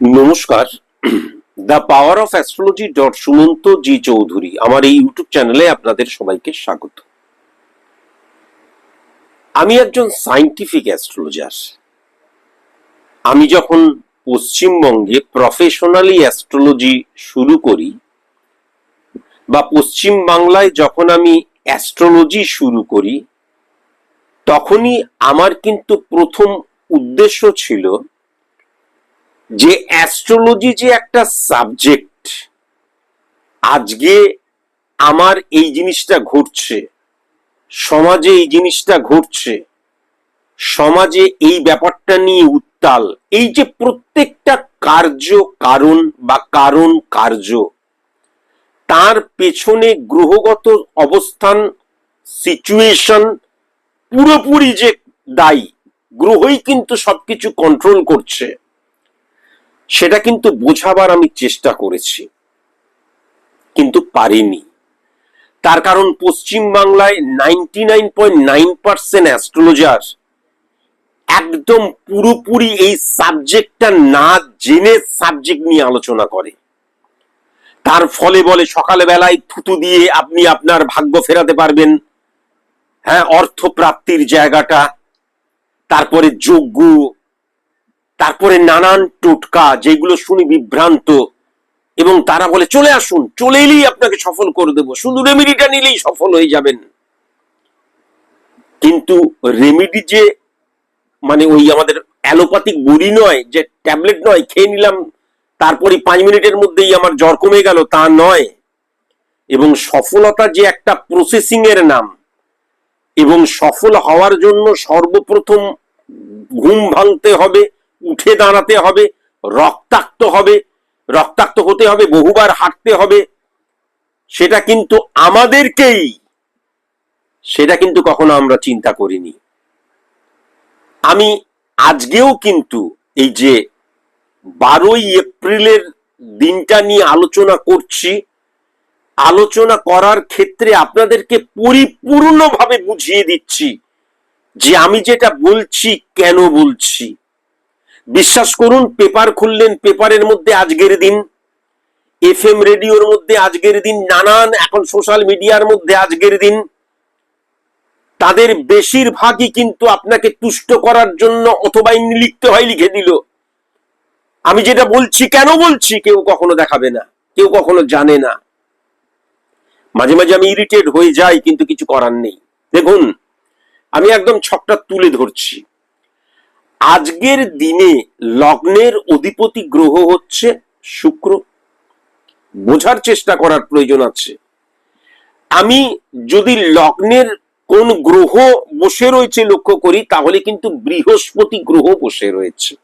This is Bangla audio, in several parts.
নমস্কার। The power of astrology dot Sumanta G Chowdhury, আমার এই ইউটিউব চ্যানেলে আপনাদের সবাইকে স্বাগত। আমি একজন সাইন্টিফিক অ্যাস্ট্রোলজার আমি যখন পশ্চিমবঙ্গে প্রফেশনালি অ্যাস্ট্রোলজি শুরু করি বা পশ্চিম বাংলায় যখন আমি অ্যাস্ট্রোলজি শুরু করি, তখনই আমার কিন্তু প্রথম উদ্দেশ্য ছিল যে অ্যাস্ট্রোলজি যে একটা সাবজেক্ট আজকে আমার এই জিনিসটা ঘটছে, সমাজে এই জিনিসটা ঘটছে, সমাজে এই ব্যাপারটা নিয়ে উত্তাল, এই যে প্রত্যেকটা কার্য, কারণ বা কারণ কার্য, তার পেছনে গ্রহগত অবস্থান সিচুয়েশন পুরোপুরি যে দায়ী, গ্রহই কিন্তু সবকিছু কন্ট্রোল করছে। সেটা কিন্তু বোঝাবার আমি চেষ্টা করেছি, কিন্তু পারিনি। তার কারণ পশ্চিম বাংলায় ninety nine point nine percent astrologer একদম পুরোপুরি এই সাবজেক্টটা না জেনে সাবজেক্ট নিয়ে আলোচনা করে। তার ফলে বলে সকালে বেলায় থুতু দিয়ে আপনি আপনার ভাগ্য ফেরাতে পারবেন। হ্যাঁ অর্থ প্রাপ্তির জায়গাটা, তারপরে যোগ্য তারপরে নানান টোটকা যেগুলো শুনি বিভ্রান্ত, এবং তারা বলে, চলে আসুন চলে এলেই আপনাকে সফল করে দেবো। শুধু রেমিডিটা নিলেই সফল হয়ে যাবেন। কিন্তু রেমিডি যে মানে ওই আমাদের অ্যালোপ্যাথিক বড়ি নয়, যে ট্যাবলেট নয়, খেয়ে নিলাম তারপরে পাঁচ মিনিটের মধ্যেই আমার জ্বর কমে গেল, তা নয়। এবং সফলতা যে একটা প্রসেসিং এর নাম, এবং সফল হওয়ার জন্য সর্বপ্রথম ঘুম ভাঙতে হবে উঠে দাঁড়াতে হবে, রক্তাক্ত হবে, রক্তাক্ত হতে হবে, বহুবার হাঁটতে হবে। সেটা কিন্তু আমাদেরকেই, সেটা কিন্তু কখনো আমরা চিন্তা করিনি। আমি আজকেও কিন্তু এই যে বারোই এপ্রিলের দিনটা নিয়ে আলোচনা করছি, আলোচনা করার ক্ষেত্রে আপনাদেরকে পরিপূর্ণভাবে বুঝিয়ে দিচ্ছি যে আমি যেটা বলছি কেন বলছি। বিশ্বাস করুন, পেপার খুললেন, পেপারের মধ্যে আজকের দিন এফ এম রেডিওর মধ্যে আজকের দিন, নানান, এখন সোশ্যাল মিডিয়ার মধ্যে আজকের দিন। তাদের বেশিরভাগই কিন্তু আপনাকে তুষ্ট করার জন্য অথবা এমনি লিখতে হয়, লিখে দিল। আমি যেটা বলছি, কেন বলছি, কেউ কখনো দেখাবে না, কেউ কখনো জানে না। মাঝে মাঝে আমি ইরিটেট হয়ে যাই, কিন্তু কিছু করার নেই। দেখুন, আমি একদম ছকটা তুলে ধরছি। আজকের দিনে লগ্নের অধিপতি গ্রহ হচ্ছে শুক্র। বোঝার চেষ্টা করার প্রয়োজন আছে। আমি যদি লগ্নের কোন গ্রহ বসে রয়েছে লক্ষ্য করি, তাহলে কিন্তু বৃহস্পতি গ্রহ বসে রয়েছে।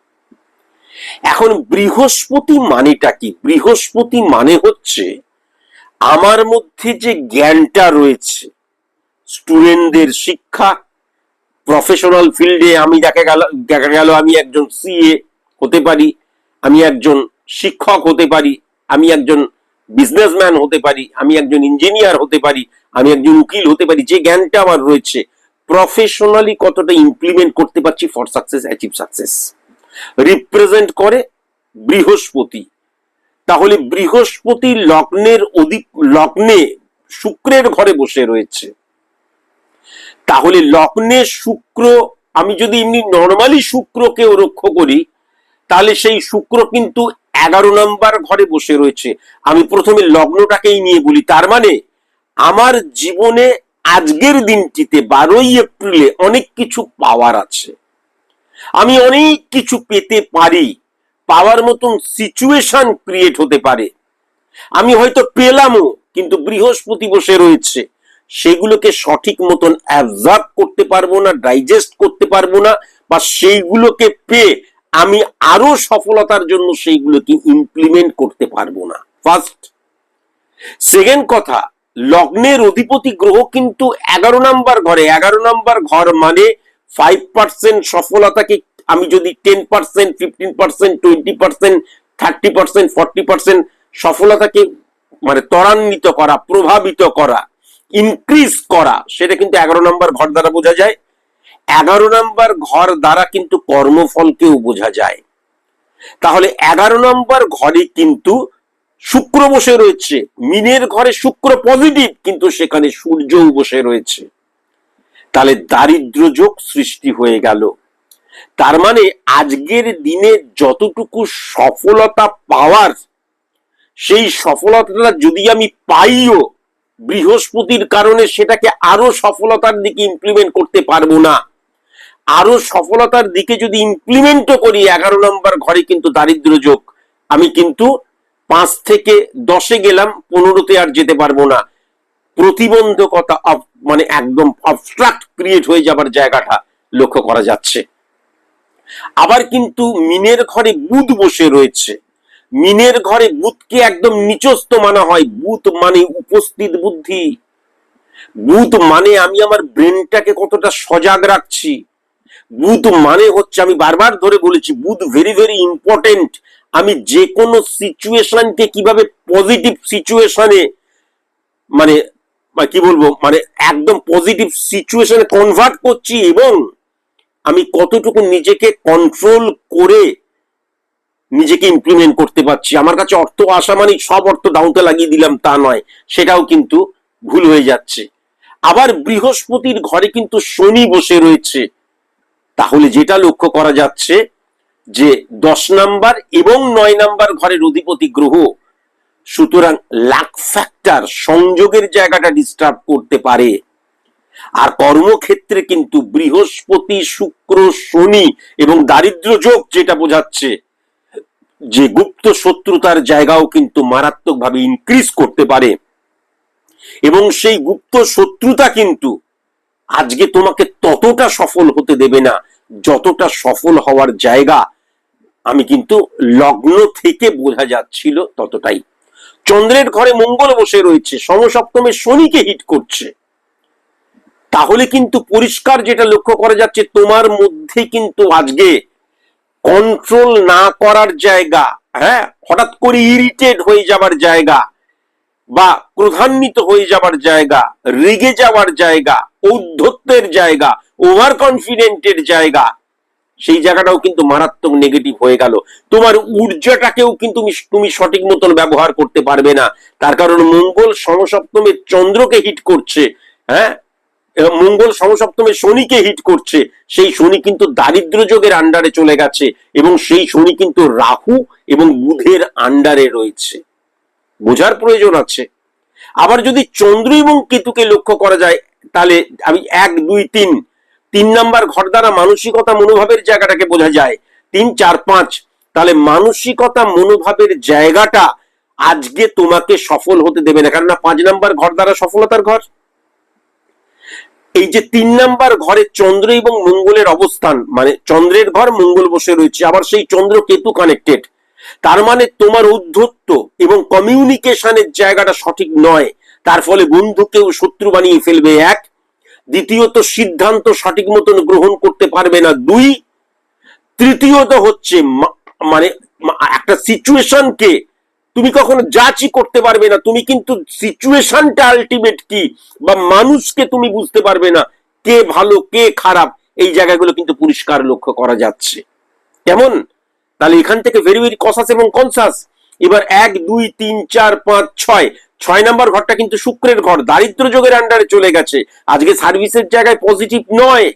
এখন বৃহস্পতি মানেটা কি? বৃহস্পতি মানে হচ্ছে আমার মধ্যে যে জ্ঞানটা রয়েছে স্টুডেন্টদের শিক্ষা প্রফেশনাল ফিল্ডে আমি দেখা গেল দেখা গেল আমি একজন সিএ হতে পারি, আমি একজন শিক্ষক হতে পারি, আমি একজন বিজনেসম্যান হতে পারি, আমি একজন ইঞ্জিনিয়ার হতে পারি, আমি একজন উকিল হতে পারি, যে জ্ঞানটা আমার রয়েছে প্রফেশনালি কতটা ইমপ্লিমেন্ট করতে পারছি for success achieve success represent করে বৃহস্পতি। তাহলে বৃহস্পতি লগ্নের অধিক, লগ্নে শুক্রের ঘরে বসে রয়েছে। তাহলে লগ্নে শুক্র, আমি যদি এমনি নর্মালি শুক্রকে লক্ষ্য করি, তাহলে সেই শুক্র কিন্তু এগারো নম্বর ঘরে বসে রয়েছে। আমি প্রথমে লগ্নটাকেই নিয়ে বলি, তার মানে আমার জীবনে আজকের দিনটিতে বারোই এপ্রিলে অনেক কিছু পাওয়ার আছে। আমি অনেক কিছু পেতে পারি, পাওয়ার মতন সিচুয়েশন ক্রিয়েট হতে পারে। আমি হয়তো পেলামও, কিন্তু বৃহস্পতি বসে রয়েছে। সেগুলোকে সঠিক মতন অ্যাবজার্ভ করতে পারব না ডাইজেস্ট করতে পারব না, বা সেইগুলোকে পেয়ে আমি আরও সফলতার জন্য সেইগুলোকে ইমপ্লিমেন্ট করতে পারব না। ফার্স্ট সেকেন্ড কথা, লগ্নের অধিপতি গ্রহ কিন্তু এগারো নাম্বার ঘরে। এগারো নাম্বার ঘর মানে ফাইভ পার্সেন্ট সফলতাকে আমি যদি ten percent fifteen percent twenty percent thirty percent forty percent সফলতাকে মানে ত্বরান্বিত করা, প্রভাবিত করা ইনক্রিজ করা, সেটা কিন্তু এগারো নম্বর ঘর দ্বারা বোঝা যায়। এগারো নম্বর ঘর দ্বারা কিন্তু কর্মফলকেও বোঝা যায়। তাহলে এগারো নম্বর ঘরে কিন্তু শুক্র বসে রয়েছে, মিনের ঘরে শুক্র পজিটিভ কিন্তু সেখানে সূর্যও বসে রয়েছে। তাহলে দারিদ্র যোগ সৃষ্টি হয়ে গেল। তার মানে আজকের দিনে যতটুকু সফলতা পাওয়ার, সেই সফলতাটা যদি আমি পাইও বৃহস্পতির কারণে সেটাকে আরও সফলতার দিকে ইমপ্লিমেন্ট করতে পারব না। আরও সফলতার দিকে যদি ইমপ্লিমেন্টও করি, এগারো নম্বর ঘরে কিন্তু দারিদ্র যোগ। আমি কিন্তু পাঁচ থেকে দশে গেলাম, পনেরোতে আর যেতে পারব না। প্রতিবন্ধকতা মানে একদম অবস্ট্রাক্ট ক্রিয়েট হয়ে যাবার জায়গাটা লক্ষ্য করা যাচ্ছে। আবার কিন্তু মিনের ঘরে বুধ বসে রয়েছে। মিনের ঘরে বুধকে একদম নিচস্ত মানা হয়। বুধ মানে উপস্থিত বুদ্ধি। বুধ মানে আমি আমার ব্রেনটাকে কতটা সজাগ রাখছি। বুধ মানে হচ্ছে, আমি বারবার ধরে বলেছি, বুধ ভেরি ভেরি ইম্পর্টেন্ট আমি যে কোনো সিচুয়েশনকে কীভাবে পজিটিভ সিচুয়েশনে মানে কি বলব মানে একদম পজিটিভ সিচুয়েশনে কনভার্ট করছি এবং আমি কতটুকু নিজেকে কন্ট্রোল করে নিজেকে ইমপ্লিমেন্ট করতে পারছি। আমার কাছে অর্থ আসা মানে সব অর্থ ডাউনতে লাগিয়ে দিলাম, তা নয়। সেটাও কিন্তু ভুল হয়ে যাচ্ছে। আবার বৃহস্পতির ঘরে কিন্তু শনি বসে রয়েছে। তাহলে যেটা লক্ষ্য করা যাচ্ছে যে দশ নাম্বার এবং নয় নাম্বার ঘরের অধিপতি গ্রহ, সুতরাং লাক ফ্যাক্টর সংযোগের জায়গাটা ডিস্টার্ব করতে পারে। আর কর্মক্ষেত্রে কিন্তু বৃহস্পতি, শুক্র, শনি এবং দারিদ্র যোগ যেটা বোঝাচ্ছে যে গুপ্ত শত্রুতার জায়গাও কিন্তু মারাত্মকভাবে ইনক্রিজ করতে পারে। এবং সেই গুপ্ত শত্রুতা কিন্তু আজকে তোমাকে ততটা সফল হতে দেবে না, যতটা সফল হওয়ার জায়গা। আমি কিন্তু লগ্ন থেকে বোঝা যাচ্ছিল ততটাই। চন্দ্রের ঘরে মঙ্গল বসে রয়েছে, সমসপ্তমে শনিকে হিট করছে। তাহলে কিন্তু পরিষ্কার যেটা লক্ষ্য করা যাচ্ছে, তোমার মধ্যে কিন্তু আজকে কন্ট্রোল না করার জায়গা হ্যাঁ? হঠাৎ করে ইরিটেট হয়ে যাবার জায়গা বা ক্রধান্বিত হয়ে যাবার জায়গা, রেগে যাওয়ার জায়গা, ঔদ্ধত্যের জায়গা ওভার কনফিডেন্টের জায়গা, সেই জায়গাটাও কিন্তু মারাত্মক নেগেটিভ হয়ে গেল। তোমার ঊর্জাটাকেও কিন্তু তুমি- সঠিক মতন ব্যবহার করতে পারবে না। তার কারণ মঙ্গল সমসপ্তমে চন্দ্রকে হিট করছে হ্যাঁ? মঙ্গল সমসপ্তমে শনিকে হিট করছে। সেই শনি কিন্তু দারিদ্র যোগের আন্ডারে চলে গেছে এবং সেই শনি কিন্তু রাহু এবং বুধের আন্ডারে রয়েছে। বোঝার প্রয়োজন আছে। আবার যদি চন্দ্র এবং কেতুকে লক্ষ্য করা যায়, তাহলে আমি এক, দুই, তিন তিন নাম্বার ঘর দ্বারা মানসিকতা মনোভাবের জায়গাটাকে বোঝা যায়। তিন, চার, পাঁচ, তাহলে মানসিকতা মনোভাবের জায়গাটা আজকে তোমাকে সফল হতে দেবে না। কেননা পাঁচ নাম্বার ঘর দ্বারা সফলতার ঘর। এই যে তিন নাম্বার ঘরে চন্দ্র এবং মঙ্গলের অবস্থান মানে চন্দ্রের ঘর, মঙ্গল বসে রয়েছে, আবার সেই চন্দ্র কেতু কানেক্টেড তার মানে তোমার উদ্ধত্ত এবং কমিউনিকেশনের জায়গাটা সঠিক নয়। তার ফলে বন্ধুকেও শত্রু বানিয়ে ফেলবে এক। দ্বিতীয়ত, সিদ্ধান্ত সঠিক মতন গ্রহণ করতে পারবে না দুই। তৃতীয়ত হচ্ছে মানে একটা সিচুয়েশনকে তুমি কখনো যাচই করতে পারবে না, তুমি কিন্তু সিচুয়েশনটা আলটিমেট কি? বা মানুষকে তুমি বুঝতে পারবে না, কে ভালো, কে খারাপ, এই জায়গাগুলো কিন্তু পরিষ্কার লক্ষ্য করা যাচ্ছে। কেমন? তাহলে এখান থেকে ভেরি ভেরি কসাস এবং কনসাস এবার এক, দুই, তিন, চার, পাঁচ, ছয়। ছয় নাম্বার ঘরটা কিন্তু শুক্রের ঘর, দারিদ্র যোগের আন্ডারে চলে গেছে। আজকে সার্ভিসের জায়গায় পজিটিভ নয়।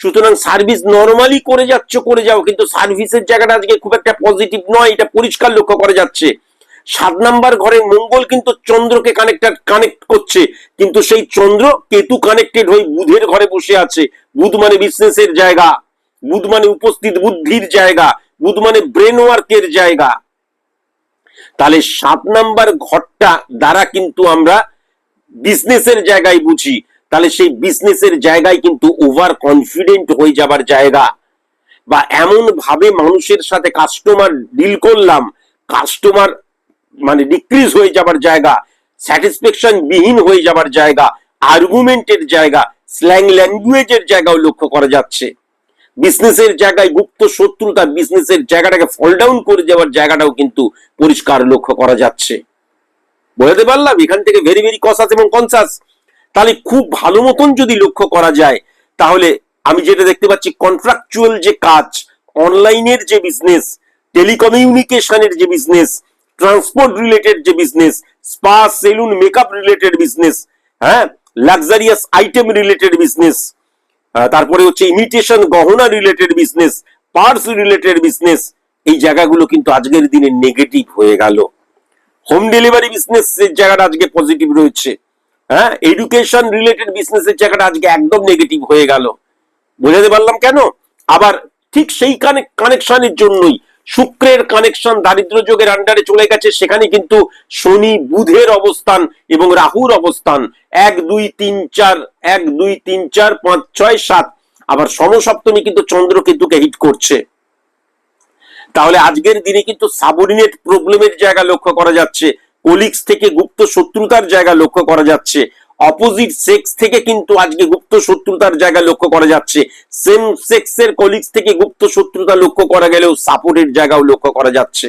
সুতরাং সার্ভিস নর্মালি করে যাচ্ছ, করে যাও, কিন্তু সার্ভিসের জায়গাটা আজকে খুব একটা পজিটিভ নয়, এটা পরিষ্কার লক্ষ্য করা যাচ্ছে। সাত নাম্বার ঘরে মঙ্গল কিন্তু চন্দ্রকে কানেক্টেড কানেক্ট করছে, কিন্তু সেই চন্দ্র কেতু কানেক্টেড হয়ে বুধের ঘরে বসে আছে। বুধ মানে বিজনেসের জায়গা, বুধ মানে উপস্থিত বুদ্ধির জায়গা, বুধ মানে ব্রেন ওয়ার্কের জায়গা। তাহলে সাত নাম্বার ঘরটা দ্বারা কিন্তু আমরা বিজনেসের জায়গায় বুঝি। তাহলে সেই বিজনেসের জায়গায় কিন্তু ওভার কনফিডেন্ট হয়ে যাবার জায়গা। বা এমন ভাবে মানুষের সাথে কাস্টমার ডিল করলাম কাস্টমার মানে ডিক্রিজ হয়ে যাবার জায়গা স্যাটিসফ্যাকশন বিহীন হয়ে যাবার জায়গা আর্গুমেন্টের জায়গা স্ল্যাং ল্যাঙ্গুয়েজের জায়গাও লক্ষ্য করা যাচ্ছে। বিজনেসের জায়গায় গুপ্ত শত্রুতা বিজনেসের জায়গাটাকে ফল ডাউন করে যাওয়ার জায়গাটাও কিন্তু পরিষ্কার লক্ষ্য করা যাচ্ছে। বোঝাতে পারলাম, এখান থেকে ভেরি ভেরি কসাস এবং কনসাস তাহলে খুব ভালো মতন যদি লক্ষ্য করা যায়, তাহলে আমি যেটা দেখতে পাচ্ছি কন্ট্রাকচুয়াল যে কাজ, অনলাইনের যে বিজনেস টেলিকমিউনিকেশনের যে বিজনেস ট্রান্সপোর্ট রিলেটেড যে business spa salon makeup related business হ্যাঁ লাক্সারিয়াস আইটেম রিলেটেড বিজনেস তারপরে হচ্ছে ইমিটেশন গহনা related business purse related business এই জায়গাগুলো কিন্তু আজকের দিনে নেগেটিভ হয়ে গেল। হোম ডেলিভারি বিজনেস জায়গাটা আজকে পজিটিভ রয়েছে। হ্যাঁ এডুকেশন রিলেটেড বিজনেস এর জায়গাটা আজকে একদম নেগেটিভ হয়ে গেল। বোঝাতে পারলাম কেন? আবার ঠিক সেই কানেকশনের জন্যই, শুক্রের কানেকশন দারিদ্র যোগের আন্ডারে চলে গেছে, সেখানে কিন্তু শনি বুধের অবস্থান এবং রাহুর অবস্থান। এক, দুই, তিন, চার, এক, দুই, তিন, চার, পাঁচ, ছয়, সাত। আবার সমসপ্তমী কিন্তু চন্দ্র কেতুকে হিট করছে। তাহলে আজকের দিনে কিন্তু সাবঅর্ডিনেট প্রবলেমের জায়গা লক্ষ্য করা যাচ্ছে। কোলিক্স থেকে গুপ্ত শত্রুতার জায়গা লক্ষ্য করা যাচ্ছে। অপোজিট সেক্স থেকে কিন্তু আজকে গুপ্ত শত্রুতার জায়গা লক্ষ্য করা যাচ্ছে। সেম সেক্সের কলিগস থেকে গুপ্ত শত্রুতা লক্ষ্য করা গেলেও সাপোর্টের জায়গাও লক্ষ্য করা যাচ্ছে।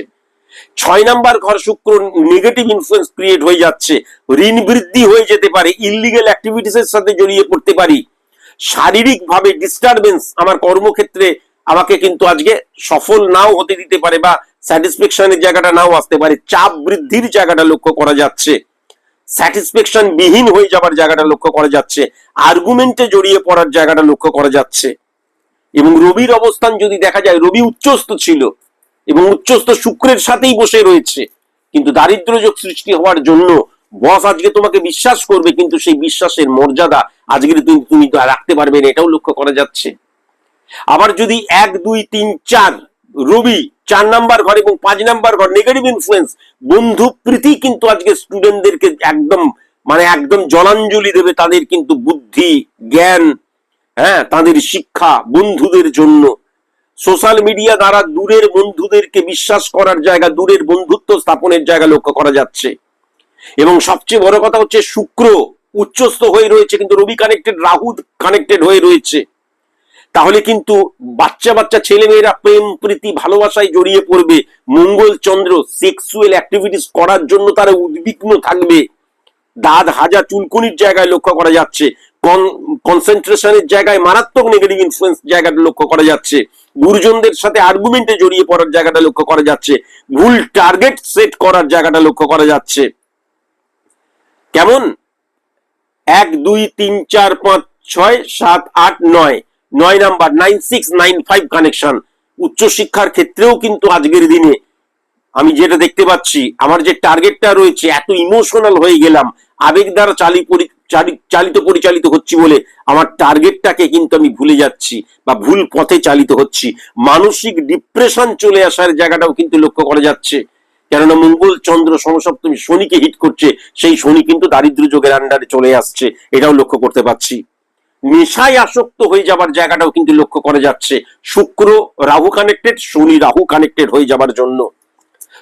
ছয় নাম্বার ঘর শুক্র নেগেটিভ ইনফ্লুয়েন্স ক্রিয়েট হয়ে যাচ্ছে। ঋণ বৃদ্ধি হয়ে যেতে পারে। ইলিগেল অ্যাক্টিভিটিস এর সাথে জড়িয়ে পড়তে পারি। শারীরিক ভাবে ডিস্টারবেন্স আমার কর্মক্ষেত্রে আমাকে কিন্তু আজকে সফল নাও হতে দিতে পারে বা স্যাটিসফ্যাকশনের জায়গাটা নাও আসতে পারে, চাপ বৃদ্ধির জায়গাটা লক্ষ্য করা যাচ্ছে। স্যাটিসফ্যাকশন বিহীন হয়ে যাবার জায়গাটা লক্ষ্য করা যাচ্ছে। আর্গুমেন্টে জড়িয়ে পড়ার জায়গাটা লক্ষ্য করা যাচ্ছে। এবং রবির অবস্থান যদি দেখা যায়, রবি উচ্চস্থ ছিল এবং উচ্চস্থ শুক্রের সাথেই বসে রয়েছে। কিন্তু দারিদ্র যোগ সৃষ্টি হওয়ার জন্য বস আজকে তোমাকে বিশ্বাস করবে, কিন্তু সেই বিশ্বাসের মর্যাদা আজকে তুমি তুমি রাখতে পারবে না, এটাও লক্ষ্য করা যাচ্ছে। আবার যদি এক, দুই, তিন, চার, রবি চার নাম্বার ঘর এবং পাঁচ নাম্বার ঘর নেগেটিভ ইনফ্লুয়েন্স বন্ধু প্রীতি কিন্তু আজকে স্টুডেন্টদেরকে একদম মানে একদম জলাঞ্জলি দেবে তাদের কিন্তু বুদ্ধি, জ্ঞান হ্যাঁ তাদের শিক্ষা বন্ধুদের জন্য। সোশ্যাল মিডিয়া দ্বারা দূরের বন্ধুদেরকে বিশ্বাস করার জায়গা, দূরের বন্ধুত্ব স্থাপনের জায়গা লক্ষ্য করা যাচ্ছে। এবং সবচেয়ে বড় কথা হচ্ছে শুক্র উচ্চস্থ হয়ে রয়েছে, কিন্তু রবি কানেক্টেড রাহু কানেক্টেড হয়ে রয়েছে। তাহলে কিন্তু বাচ্চা বাচ্চা ছেলে মেয়েরা প্রেম, প্রীতি, ভালোবাসায় জড়িয়ে পড়বে। মঙ্গল চন্দ্র সেক্সুয়াল অ্যাক্টিভিটিস করার জন্য তারা উদ্বিগ্ন থাকবে। দাঁত, হাজা, চুলকুনির জায়গায় লক্ষ্য করা যাচ্ছে। কনসেন্ট্রেশনের জায়গায় মারাত্মক নেগেটিভ ইনফ্লুয়েন্স জায়গাটা লক্ষ্য করা যাচ্ছে। গুরুজনদের সাথে আর্গুমেন্টে জড়িয়ে পড়ার জায়গাটা লক্ষ্য করা যাচ্ছে। ভুল টার্গেট সেট করার জায়গাটা লক্ষ্য করা যাচ্ছে। কেমন? এক, দুই, তিন, চার, পাঁচ, ছয়, সাত, আট, নয়। নয় number nine six nine five connection উচ্চশিক্ষার ক্ষেত্রেও কিন্তু আজকের দিনে আমি যেটা দেখতে পাচ্ছি, আমার যে টার্গেটটা রয়েছে, এত ইমোশনাল হয়ে গেলাম। আবেগ দ্বারা চালি চালিত পরিচালিত হচ্ছি বলে আমার টার্গেটটাকে কিন্তু আমি ভুলে যাচ্ছি বা ভুল পথে চালিত হচ্ছি। মানসিক ডিপ্রেশন চলে আসার জায়গাটাও কিন্তু লক্ষ্য করা যাচ্ছে। কেননা মঙ্গল চন্দ্র সমসপ্তমী শনিকে হিট করছে, সেই শনি কিন্তু দারিদ্র যোগের আন্ডারে চলে আসছে, এটাও লক্ষ্য করতে পারছি। নেশায় আসক্ত হয়ে যাবার জায়গাটাও কিন্তু লক্ষ্য করা যাচ্ছে। শুক্র রাহু কানেক্টেড শনি রাহু কানেক্টেড হয়ে যাবার জন্য।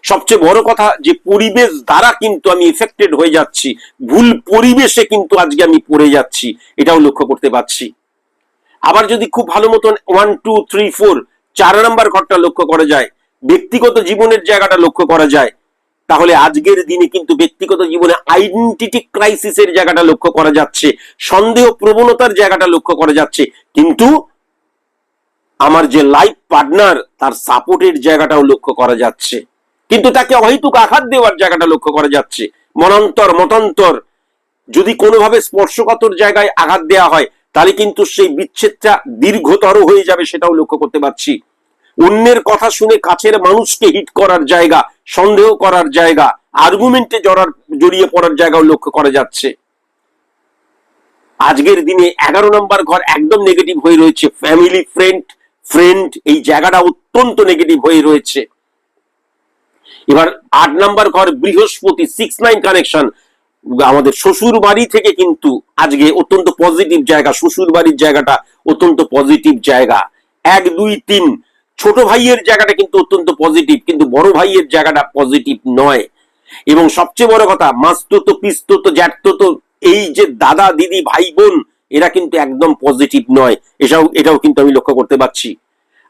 সবচেয়ে বড় কথা যে পরিবেশ দ্বারা কিন্তু আমি এফেক্টেড হয়ে যাচ্ছি, ভুল পরিবেশে কিন্তু আজকে আমি পড়ে যাচ্ছি, এটাও লক্ষ্য করতে পারছি। আবার যদি খুব ভালো মতন ওয়ান টু থ্রি ফোর চার নাম্বার ঘরটা লক্ষ্য করা যায়, ব্যক্তিগত জীবনের জায়গাটা লক্ষ্য করা যায় তাহলে আজকের দিনে কিন্তু ব্যক্তিগত জীবনে আইডেন্টিটি ক্রাইসিসের জায়গাটা লক্ষ্য করা যাচ্ছে, সন্দেহ প্রবণতার জায়গাটা লক্ষ্য করা যাচ্ছে, কিন্তু আমার যে লাইফ পার্টনার তার সাপোর্টের জায়গাটাও লক্ষ্য করা যাচ্ছে। কিন্তু তাকে অহেতুক আঘাত দেওয়ার জায়গাটা লক্ষ্য করা যাচ্ছে। মনান্তর, মতান্তর, যদি কোনোভাবে স্পর্শকাতর জায়গায় আঘাত দেওয়া হয়, তাহলে কিন্তু সেই বিচ্ছেদটা দীর্ঘতর হয়ে যাবে, সেটাও লক্ষ্য করতে পারছি। অন্যের কথা শুনে কাছের মানুষকে হিট করার জায়গা, সন্দেহ করার জায়গা আর্গুমেন্টে জড়ার, জড়িয়ে পড়ার জায়গাও লক্ষ্য করা যাচ্ছে। আজকের দিনে এগারো নম্বর ঘর একদম নেগেটিভ হয়ে রয়েছে। ফ্যামিলি ফ্রেন্ড ফ্রেন্ড এই জায়গাটা অত্যন্ত নেগেটিভ হয়ে রয়েছে। এবার আট নাম্বার ঘর বৃহস্পতি সিক্স নাইন কানেকশন আমাদের শ্বশুর বাড়ি থেকে কিন্তু আজকে অত্যন্ত পজিটিভ জায়গা, শ্বশুর বাড়ির জায়গাটা অত্যন্ত পজিটিভ জায়গা। এক, দুই, তিন। ছোট ভাইয়ের জায়গাটা কিন্তু অত্যন্ত পজিটিভ কিন্তু বড় ভাইয়ের জায়গাটা পজিটিভ নয়। এবং সবচেয়ে বড় কথা, মাস্তুত, পিস্তুত জ্যাঠত এই যে দাদা, দিদি, ভাই, বোন, এরা কিন্তু একদম পজিটিভ নয়। এটাও এটাও কিন্তু আমি লক্ষ্য করতে পারছি।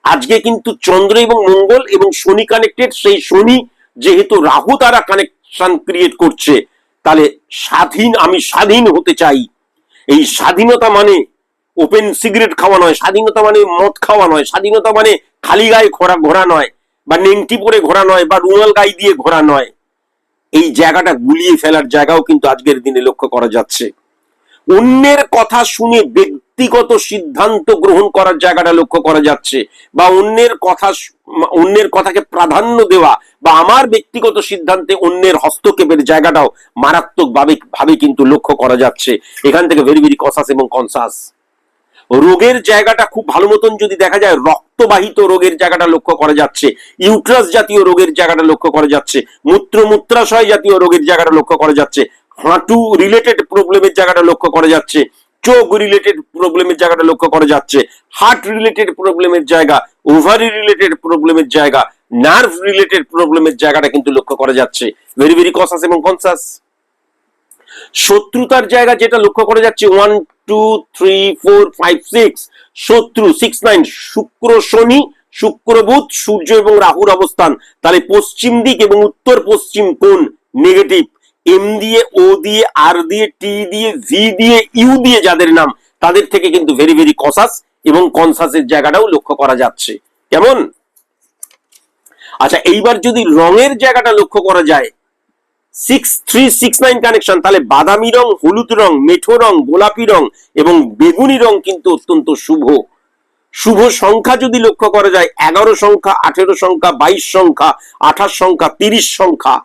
আজকে কিন্তু চন্দ্র এবং মঙ্গল এবং শনি কানেক্টেড সেই শনি যেহেতু রাহু তারা কানেকশন ক্রিয়েট করছে, তাহলে স্বাধীন, আমি স্বাধীন হতে চাই। এই স্বাধীনতা মানে ওপেন সিগারেট খাওয়া নয়, স্বাধীনতা মানে মদ খাওয়া নয়, স্বাধীনতা মানে খালি গায়ে ঘোরা ঘোরা নয়, বা নেংটি পরে ঘোরা নয়, বা রুমাল গাই দিয়ে ঘোরা নয়। এই জায়গাটা গুলিয়ে ফেলার জায়গাও কিন্তু আজকের দিনে লক্ষ্য করা যাচ্ছে। অন্যের কথা শুনে ব্যক্তিগত সিদ্ধান্ত গ্রহণ করার জায়গাটা লক্ষ্য করা যাচ্ছে, বা অন্যের কথা অন্যের কথাকে প্রাধান্য দেওয়া, বা আমার ব্যক্তিগত সিদ্ধান্তে অন্যের হস্তক্ষেপের জায়গাটাও মারাত্মক ভাবে ভাবে কিন্তু লক্ষ্য করা যাচ্ছে। এখান থেকে ভেরি ভেরি কসাস এবং কনসাস রোগের জায়গাটা খুব ভালো মতন যদি দেখা যায়, রক্তবাহিত রোগের জায়গাটা লক্ষ্য করা যাচ্ছে, ইউট্রাস জাতীয় রোগের জায়গাটা লক্ষ্য করা যাচ্ছে মূত্র মূত্রাশয় জাতীয় রোগের জায়গাটা লক্ষ্য করা যাচ্ছে, হাঁটু রিলেটেড প্রবলেমের জায়গাটা লক্ষ্য করা যাচ্ছে, চোখ রিলেটেড প্রবলেমের জায়গাটা লক্ষ্য করা যাচ্ছে হার্ট রিলেটেড প্রবলেমের জায়গা ওভারি রিলেটেড প্রবলেমের জায়গা নার্ভ রিলেটেড প্রবলেমের জায়গাটা কিন্তু লক্ষ্য করা যাচ্ছে। ভেরি ভেরি কসাস এবং কনসাস শত্রুতার জায়গা যেটা লক্ষ্য করা যাচ্ছে one two three four five six শত্রু সিক্স নাইন শুক্র, শনি, শুক্র, বুধ, সূর্য এবং রাহুর অবস্থান। তাহলে পশ্চিম দিক এবং উত্তর পশ্চিম কোন নেগেটিভ এম দিয়ে ও দিয়ে আর দিয়ে টি দিয়ে ভি দিয়ে ইউ দিয়ে যাদের নাম, তাদের থেকে কিন্তু ভেরি ভেরি কসাস এবং কনসাসের জায়গাটাও লক্ষ্য করা যাচ্ছে। কেমন? আচ্ছা এইবার যদি রঙের জায়গাটা লক্ষ্য করা যায় six three six nine connection তাহলে বাদামি রং, হলুদ রং, মেঠো রং, গোলাপি রং এবং বেগুনি রং কিন্তু অত্যন্ত শুভ। শুভ সংখ্যা যদি লক্ষ্য করা যায়, এগারো সংখ্যা, আঠেরো সংখ্যা, বাইশ সংখ্যা, আঠাশ সংখ্যা, তিরিশ সংখ্যা,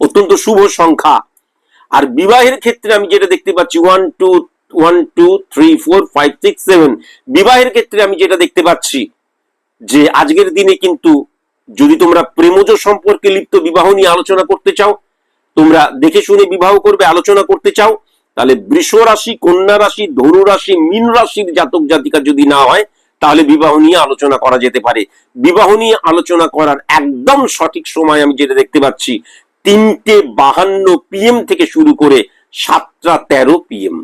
অত্যন্ত শুভ সংখ্যা। আর বিবাহের ক্ষেত্রে আমি যেটা দেখতে পাচ্ছি one two one two three four five six seven বিবাহের ক্ষেত্রে আমি যেটা দেখতে পাচ্ছি যে আজকের দিনে কিন্তু যদি তোমরা প্রেমজ সম্পর্কে লিপ্ত বিবাহ নিয়ে আলোচনা করতে চাও তোমরা দেখে শুনে বিবাহ করবে, আলোচনা করতে চাও, তাহলে বৃষ রাশি, কন্যা রাশি, ধনু রাশি, মীন রাশির জাতক জাতিকা যদি না হয়, তাহলে বিবাহ নিয়ে আলোচনা করা যেতে পারে। বিবাহ নিয়ে আলোচনা করার একদম সঠিক সময় আমি যেটা দেখতে পাচ্ছি, তিনটে বাহান্ন পিএম থেকে শুরু করে সাতটা তেরো পিএম